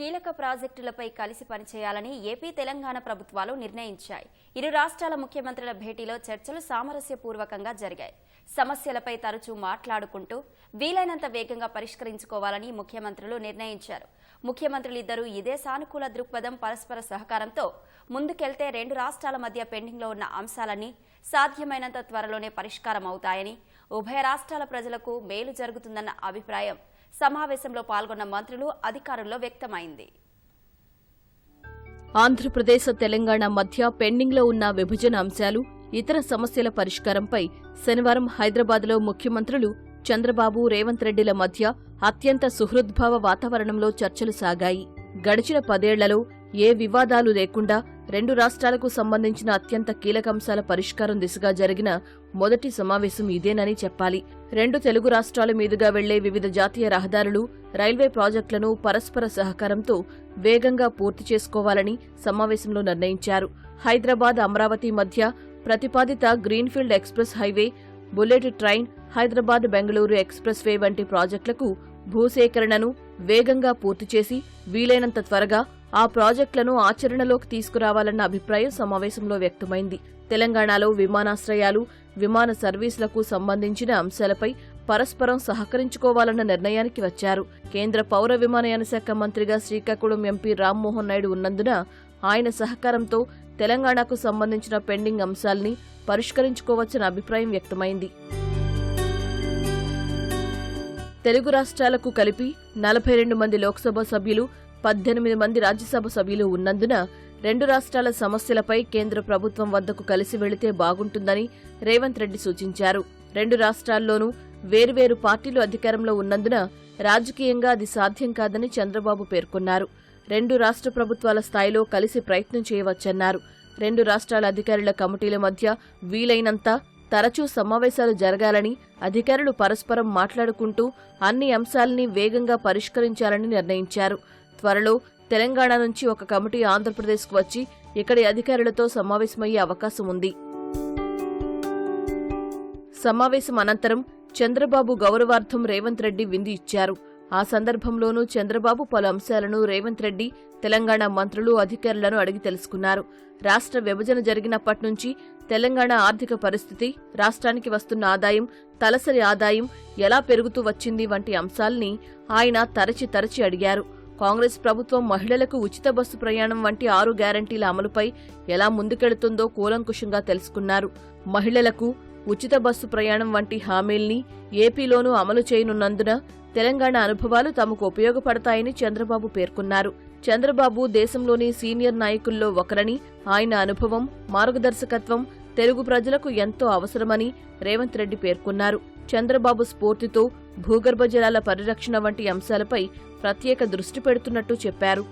కీలక ప్రాజెక్టులపై కలిసి పనిచేయాలని ఏపీ తెలంగాణ ప్రభుత్వాలు నిర్ణయించాయి. ఇరు రాష్ట్రాల ముఖ్యమంత్రుల భేటీలో చర్చలు సామరస్యపూర్వకంగా జరిగాయి. సమస్యలపై తరచూ మాట్లాడుకుంటూ వీలైనంత వేగంగా పరిష్కరించుకోవాలని ముఖ్యమంత్రులు నిర్ణయించారు. ముఖ్యమంత్రులిద్దరూ ఇదే సానుకూల దృక్పథం పరస్పర సహకారంతో ముందుకెళ్తే రెండు రాష్ట్రాల మధ్య పెండింగ్లో ఉన్న అంశాలన్నీ సాధ్యమైనంత త్వరలోనే పరిష్కారం అవుతాయని ఉభయ రాష్ట్రాల ప్రజలకు మేలు జరుగుతుందన్న అభిప్రాయం సమావేశంలో పాల్గొన్న మంత్రులు అధికారంలో వ్యక్తమైంది. ఆంధ్రప్రదేశ్ తెలంగాణ మధ్య పెండింగ్లో ఉన్న విభజన అంశాలు ఇతర సమస్యల పరిష్కారంపై శనివారం హైదరాబాద్లో ముఖ్యమంత్రులు చంద్రబాబు రేవంత్ రెడ్డిల మధ్య అత్యంత సుహృద్భావ వాతావరణంలో చర్చలు సాగాయి. గడిచిన పదేళ్ళలో ఏ వివాదాలు లేకుండా రెండు రాష్ట్రాలకు సంబంధించిన అత్యంత కీలక అంశాల పరిష్కారం దిశగా జరిగిన మొదటి సమావేశం ఇదేనని చెప్పాలి. రెండు తెలుగు రాష్ట్రాల మీదుగా వెళ్ళే వివిధ జాతీయ రహదారులు రైల్వే ప్రాజెక్టులను పరస్పర సహకారంతో వేగంగా పూర్తి చేసుకోవాలని సమావేశంలో నిర్ణయించారు. హైదరాబాద్ అమరావతి మధ్య ప్రతిపాదిత greenfield express highway bullet train Hyderabad Bengaluru expressway వంటి ప్రాజెక్టులకు భూసేకరణను వేగంగా పూర్తి చేసి వీలైనంత త్వరగా ఆ ప్రాజెక్టులను ఆచరణలోకి తీసుకురావాలన్న అభిప్రాయం సమావేశంలో వ్యక్తమైంది. తెలంగాణలో విమానాశ్రయాలు విమాన సర్వీసులకు సంబంధించిన అంశాలపై పరస్పరం సహకరించుకోవాలన్న నిర్ణయానికి వచ్చారు. కేంద్ర పౌర విమానయాన శాఖ మంత్రిగా శ్రీకాకుళం ఎంపీ రామ్మోహన్ నాయుడు ఉన్నందున ఆయన సహకారంతో తెలంగాణకు సంబంధించిన పెండింగ్ అంశాల్ని పరిష్కరించుకోవచ్చన్న అభిప్రాయం వ్యక్తమైంది. తెలుగు రాష్ట్రాలకు కలిపి నలభై రెండు మంది లోక్సభ సభ్యులు పద్దెనిమిది మంది రాజ్యసభ సభ్యులు ఉన్నందున రెండు రాష్ట్రాల సమస్యలపై కేంద్ర ప్రభుత్వం వద్దకు కలిసి వెళితే బాగుంటుందని రేవంత్ రెడ్డి సూచించారు. రెండు రాష్ట్రాల్లోనూ వేరువేరు పార్టీలు అధికారంలో ఉన్నందున రాజకీయంగా అది సాధ్యం కాదని చంద్రబాబు పేర్కొన్నారు. రెండు రాష్ట్ర ప్రభుత్వాల స్థాయిలో కలిసి ప్రయత్నం చేయవచ్చన్నారు. రెండు రాష్ట్రాల అధికారుల కమిటీల మధ్య వీలైనంత తరచూ సమావేశాలు జరగాలని అధికారులు పరస్పరం మాట్లాడుకుంటూ అన్ని అంశాలని వేగంగా పరిష్కరించాలని నిర్ణయించారు. త్వరలో తెలంగాణ నుంచి ఒక కమిటీ ఆంధ్రప్రదేశ్కు వచ్చి ఇక్కడి అధికారులతో సమావేశమయ్యే అవకాశం ఉంది. సమావేశం అనంతరం చంద్రబాబు గౌరవార్థం రేవంత్ రెడ్డి విందు ఇచ్చారు. ఆ సందర్భంలోనూ చంద్రబాబు పలు అంశాలను రేవంత్ రెడ్డి తెలంగాణ మంత్రులు అధికారులను అడిగి తెలుసుకున్నారు. రాష్ట్ర విభజన జరిగినప్పటి నుంచి తెలంగాణ ఆర్థిక పరిస్థితి రాష్ట్రానికి వస్తున్న ఆదాయం తలసరి ఆదాయం ఎలా పెరుగుతూ వచ్చింది వంటి అంశాల్ని ఆయన తరచి తరచి అడిగారు. కాంగ్రెస్ ప్రభుత్వం మహిళలకు ఉచిత బస్సు ప్రయాణం వంటి ఆరు గ్యారంటీల అమలుపై ఎలా ముందుకెడుతుందో కూలంకుషంగా తెలుసుకున్నారు. మహిళలకు ఉచిత బస్సు ప్రయాణం వంటి హామీల్ని ఏపీలోనూ అమలు చేయనున్నందున తెలంగాణ అనుభవాలు తమకు ఉపయోగపడతాయని చంద్రబాబు పేర్కొన్నారు. చంద్రబాబు దేశంలోని సీనియర్ నాయకుల్లో ఒకరని ఆయన అనుభవం మార్గదర్శకత్వం తెలుగు ప్రజలకు ఎంతో అవసరమని రేవంత్ రెడ్డి పేర్కొన్నారు. చంద్రబాబు స్ఫూర్తితో భూగర్భ జలాల పరిరక్షణ వంటి అంశాలపై ప్రత్యేక దృష్టి పెడుతున్నట్టు చెప్పారు.